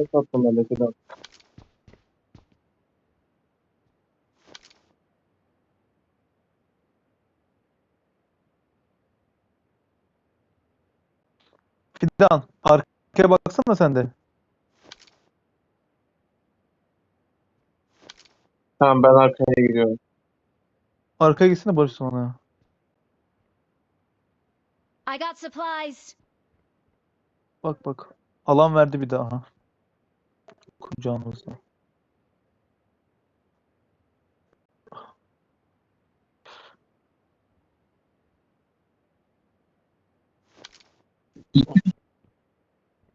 Ses attım ben de Fidan. Fidan arkaya baksana sen de. Tamam ben arkaya gidiyorum. Arkaya gitsene Barış sonra. I got supplies. Bak bak. Alan verdi bir daha. Kucağımızda.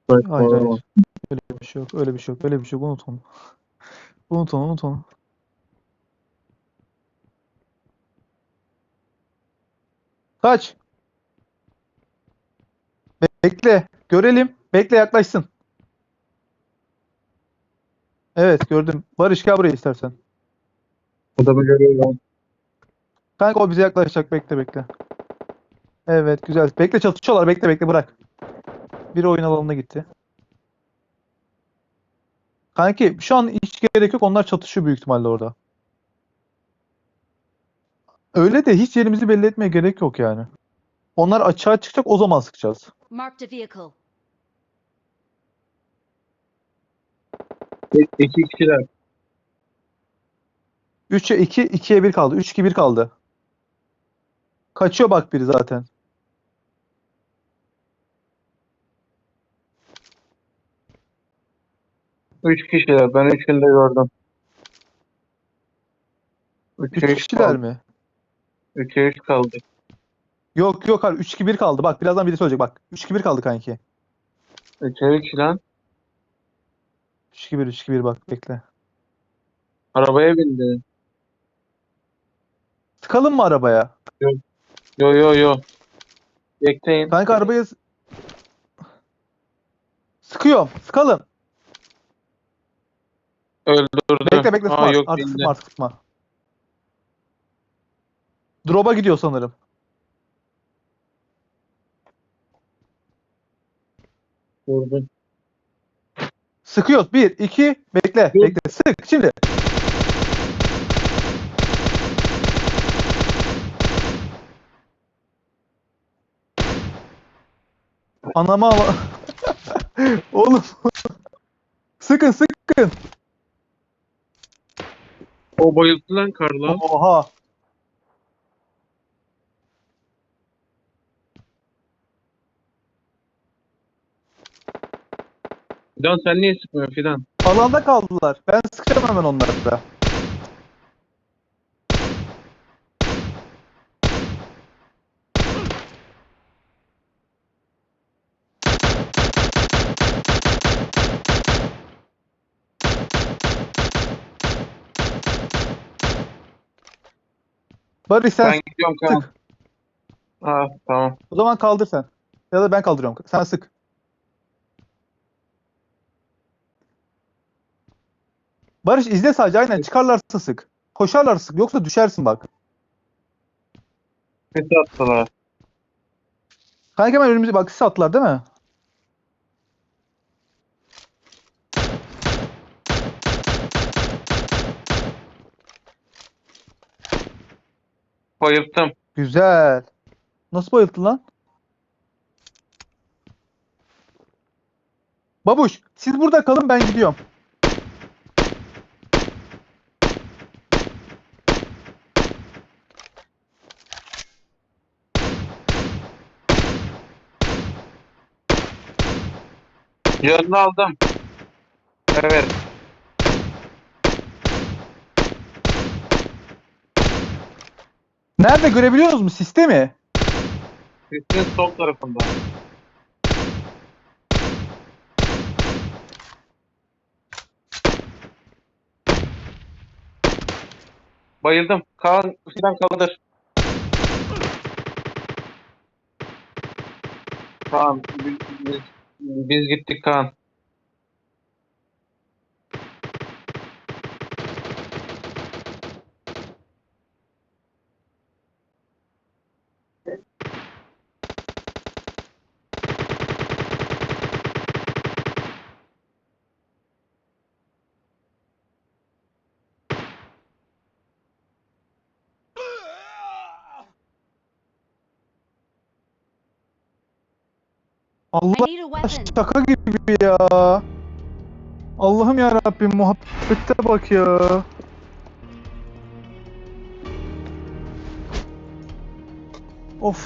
Hayır hayır. Öyle bir şey yok. Öyle bir şey yok. Öyle bir şey yok. Unut onu. Unut onu. Unut onu. Kaç. Bekle. Görelim. Bekle yaklaşsın. Evet gördüm. Barış gel buraya istersen. Adamı görüyorum. Kanka o bize yaklaşacak. Bekle bekle. Evet güzel. Bekle çatışıyorlar. Bekle bekle bırak. Biri oyun alanına gitti. Kanki şu an hiç gerek yok. Onlar çatışıyor büyük ihtimalle orada. Öyle de hiç yerimizi belli etmeye gerek yok yani. Onlar açığa çıkacak o zaman sıkacağız. Marked a vehicle. İki kişiler. 3'e 2, 2'ye 1 kaldı. 3 2 1 kaldı. Kaçıyor bak biri zaten. Üç kişiler. Ben üçünü de gördüm. 3 Üçe üç kişiler kaldı. mi? Üçe üç kaldı. Yok yok hayır 3 2 1 kaldı. Bak birazdan biri söyleyecek bak. 3 2 1 kaldı kanki. Üçe üç lan. 3 2 1 3 2 1 bak bekle. Arabaya bindi. Sıkalım mı arabaya? Yo yo yo. Bekleyin. Kanka arabaya s- Sıkıyorum. Sıkalım. Öldürdüm. Bekle bekle Aa, sıkma. yok Artık bindi. sıkma artık sıkma. Drop'a gidiyor sanırım. Vurdum. Sıkıyoruz. 1 2 bekle. Dur. Bekle. Sık şimdi. Anama ama. Oğlum. Sıkın sıkın. O bayıldı lan Karla. Oha. Fidan sen niye sıkmıyorsun Fidan? Alanda kaldılar. Ben sıkacağım hemen onlara. Barış sen Ben gidiyorum Kaan. sık. Aa tamam. O zaman kaldır sen. Ya da ben kaldırıyorum. Sen sık. Barış izle sadece aynen çıkarlarsa sık. Koşarlar sık yoksa düşersin bak. Ses attılar. Kanka hemen önümüze bak sis attılar değil mi? Bayılttım. Güzel. Nasıl bayılttın lan? Babuş siz burada kalın ben gidiyorum. Yanını aldım. Evet. Nerede görebiliyor musunuz sistemi? Sisinin sol tarafında. Bayıldım. Kaan Fidan kaldır. Kaan biz, biz, biz gittik Kaan. Allah şaka gibi ya. Allah'ım ya Rabbim muhabbete bak ya. Of.